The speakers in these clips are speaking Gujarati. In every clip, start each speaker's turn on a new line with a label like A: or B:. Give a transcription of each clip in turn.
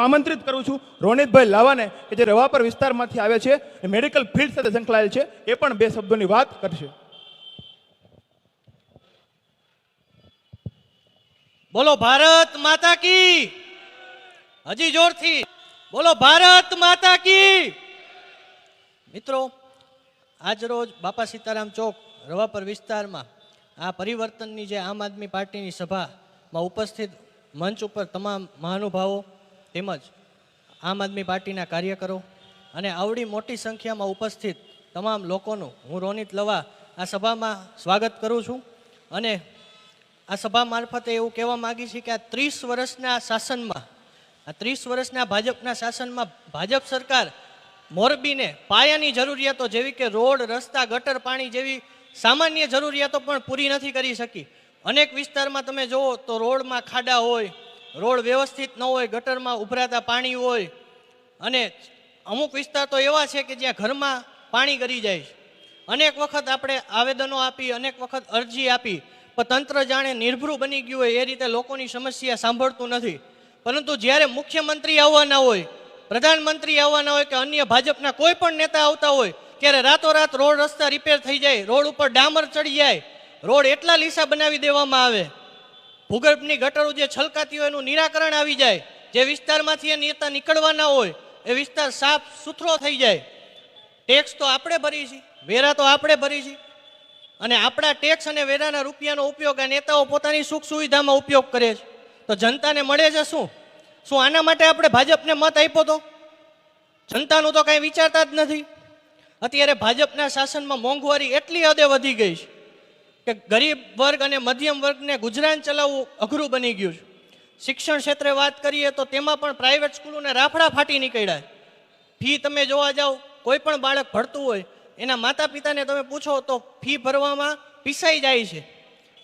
A: આમંત્રિત કરું છું. રોનિતભાઈ લાવાને કે જે રવાપર વિસ્તારમાંથી આવે છે, એ મેડિકલ ફિલ્ડ સાથે સંકળાયેલ છે, એ પણ બે શબ્દોની વાત કરશે.
B: બોલો, ભારત માતા કી? હજી જોરથી. બોલો, ભારત માતા કી? મિત્રો, આજ રોજ બાપા સીતારામ ચોક, રવાપર વિસ્તારમાં આ પરિવર્તનની જે આમ આદમી પાર્ટીની સભામાં ઉપસ્થિત મંચ ઉપર તમામ મહાનુભાવો તેમજ આમ આદમી પાર્ટીના કાર્યકરો અને આવડી મોટી સંખ્યામાં ઉપસ્થિત તમામ લોકોનું હું રોનિત લવા આ સભામાં સ્વાગત કરું છું અને આ સભા મારફતે એવું કહેવા માંગી છે કે આ ત્રીસ વર્ષના શાસનમાં, આ ત્રીસ વર્ષના ભાજપના શાસનમાં ભાજપ સરકાર મોરબીને પાયાની જરૂરિયાતો જેવી કે રોડ, રસ્તા, ગટર, પાણી જેવી સામાન્ય જરૂરિયાતો પણ પૂરી નથી કરી શકી. અનેક વિસ્તારમાં તમે જુઓ તો રોડમાં ખાડા હોય રોડ વ્યવસ્થિત ન હોય, ગટરમાં ઉભરાતા પાણી હોય, અને અમુક વિસ્તાર તો એવા છે કે જ્યાં ઘરમાં પાણી ગરી જાય છે. અનેક વખત આપણે આવેદનો આપી, અનેક વખત અરજી આપી, પણ તંત્ર જાણે નિર્ભૃ બની ગયું હોય એ રીતે લોકોની સમસ્યા સાંભળતું નથી. પરંતુ જ્યારે મુખ્યમંત્રી આવવાના હોય, પ્રધાનમંત્રી આવવાના હોય કે અન્ય ભાજપના કોઈ પણ નેતા આવતા હોય, ત્યારે રાતોરાત રોડ રસ્તા રિપેર થઈ જાય, રોડ ઉપર ડામર ચડી જાય, રોડ એટલા લીસા બનાવી દેવામાં આવે ભૂગર્ભની ગટરો જે છલકાતી હોય એનું નિરાકરણ આવી જાય. જે વિસ્તારમાંથી એ નેતા નીકળવાના હોય, એ વિસ્તાર સાફ સુથરો થઈ જાય. ટેક્સ તો આપણે ભરી છીએ, વેરા તો આપણે ભરી છીએ. અને આપણા ટેક્સ અને વેરાના રૂપિયાનો ઉપયોગ આ નેતાઓ પોતાની સુખ સુવિધામાં ઉપયોગ કરે છે. તો જનતાને મળે છે શું? શું આના માટે આપણે ભાજપને મત આપ્યો તો? જનતાનું તો કાંઈ વિચારતા જ નથી. અત્યારે ભાજપના શાસનમાં મોંઘવારી એટલી હદે વધી ગઈ છે. કે ગરીબ વર્ગ અને મધ્યમ વર્ગને ગુજરાન ચલાવવું અઘરું બની ગયું છે. શિક્ષણ ક્ષેત્રે વાત કરીએ તો તેમાં પણ પ્રાઇવેટ સ્કૂલોને રાફડા ફાટી નીકળ્યા. ફી તમે જોવા જાઓ કોઈ પણ બાળક ભણતું હોય, એના માતા પિતાને તમે પૂછો તો ફી ભરવામાં પીસાઈ જાય છે.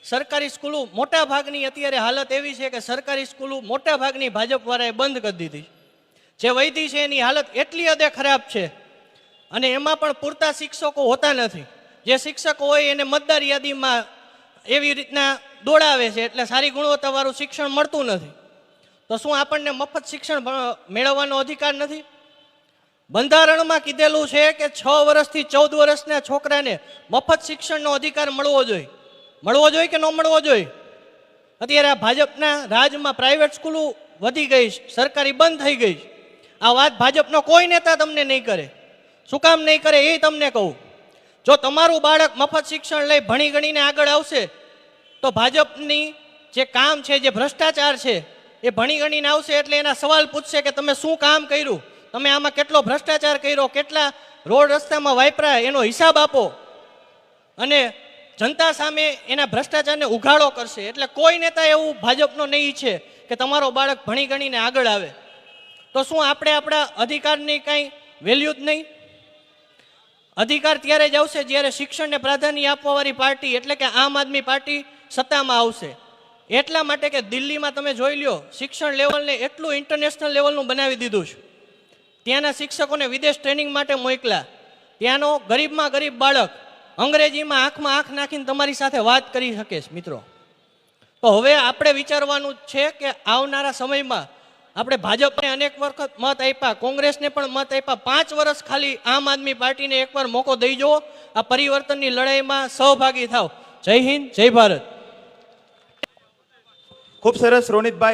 B: સરકારી સ્કૂલો મોટા ભાગની અત્યારે હાલત એવી છે કે સરકારી સ્કૂલો મોટા ભાગની ભાજપવાળાએ બંધ કરી દીધી જે વૈધી છે એની હાલત એટલી હદે ખરાબ છે અને એમાં પણ પૂરતા શિક્ષકો હોતા નથી. જે શિક્ષક હોય એને મતદાર યાદીમાં એવી રીતના દોડાવે છે એટલે સારી ગુણવત્તાવાળું શિક્ષણ મળતું નથી. તો શું આપણને મફત શિક્ષણ મેળવવાનો અધિકાર નથી? બંધારણમાં કીધેલું છે કે છ વર્ષથી ચૌદ વર્ષના છોકરાને મફત શિક્ષણનો અધિકાર મળવો જોઈએ. મળવો જોઈએ કે ન મળવો જોઈએ? અત્યારે આ ભાજપના રાજમાં પ્રાઇવેટ સ્કૂલો વધી ગઈ સરકારી બંધ થઈ ગઈ આ વાત ભાજપનો કોઈ નેતા તમને નહીં કરે. શું કામ નહીં કરે એ તમને કહું. જો તમારું બાળક મફત શિક્ષણ લઈ ભણી ગણીને આગળ આવશે, તો ભાજપની જે કામ છે, જે ભ્રષ્ટાચાર છે, એ ભણી ગણીને આવશે એટલે એના સવાલ પૂછશે કે તમે શું કામ કર્યું? તમે આમાં કેટલો ભ્રષ્ટાચાર કર્યો? કેટલા રોડ રસ્તામાં વાપરા એનો હિસાબ આપો. અને જનતા સામે એના ભ્રષ્ટાચારને ઉઘાડો કરશે. એટલે કોઈ નેતા એવું ભાજપનો નહીં ઈચ્છે કે તમારો બાળક ભણી ગણીને આગળ આવે. તો શું આપણે આપણા અધિકારની કાંઈ વેલ્યુ જ નહીં? અધિકાર ત્યારે જ આવશે જ્યારે શિક્ષણને પ્રાધાન્ય આપવાવાળી પાર્ટી, એટલે કે આમ આદમી પાર્ટી, સત્તામાં આવશે. એટલા માટે કે દિલ્હીમાં તમે જોઈ લ્યો, શિક્ષણ લેવલને એટલું ઇન્ટરનેશનલ લેવલનું બનાવી દીધું છે. ત્યાંના શિક્ષકોને વિદેશ ટ્રેનિંગ માટે મોકલા ત્યાંનો ગરીબમાં ગરીબ બાળક અંગ્રેજીમાં આંખમાં આંખ નાખીને તમારી સાથે વાત કરી શકે છે, મિત્રો. તો હવે આપણે વિચારવાનું છે કે આવનારા સમયમાં આપણે ભાજપને અનેક વખત મત આપ્યા, કોંગ્રેસને પણ મત આપ્યા. પાંચ વર્ષ ખાલી આમ આદમી પાર્ટીને એકવાર મોકો દઈ જુઓ, આ પરિવર્તનની લડાઈમાં સહભાગી થાવ જય હિન્દ, જય ભારત.
A: ખૂબ સરસ રોનિતભાઈ.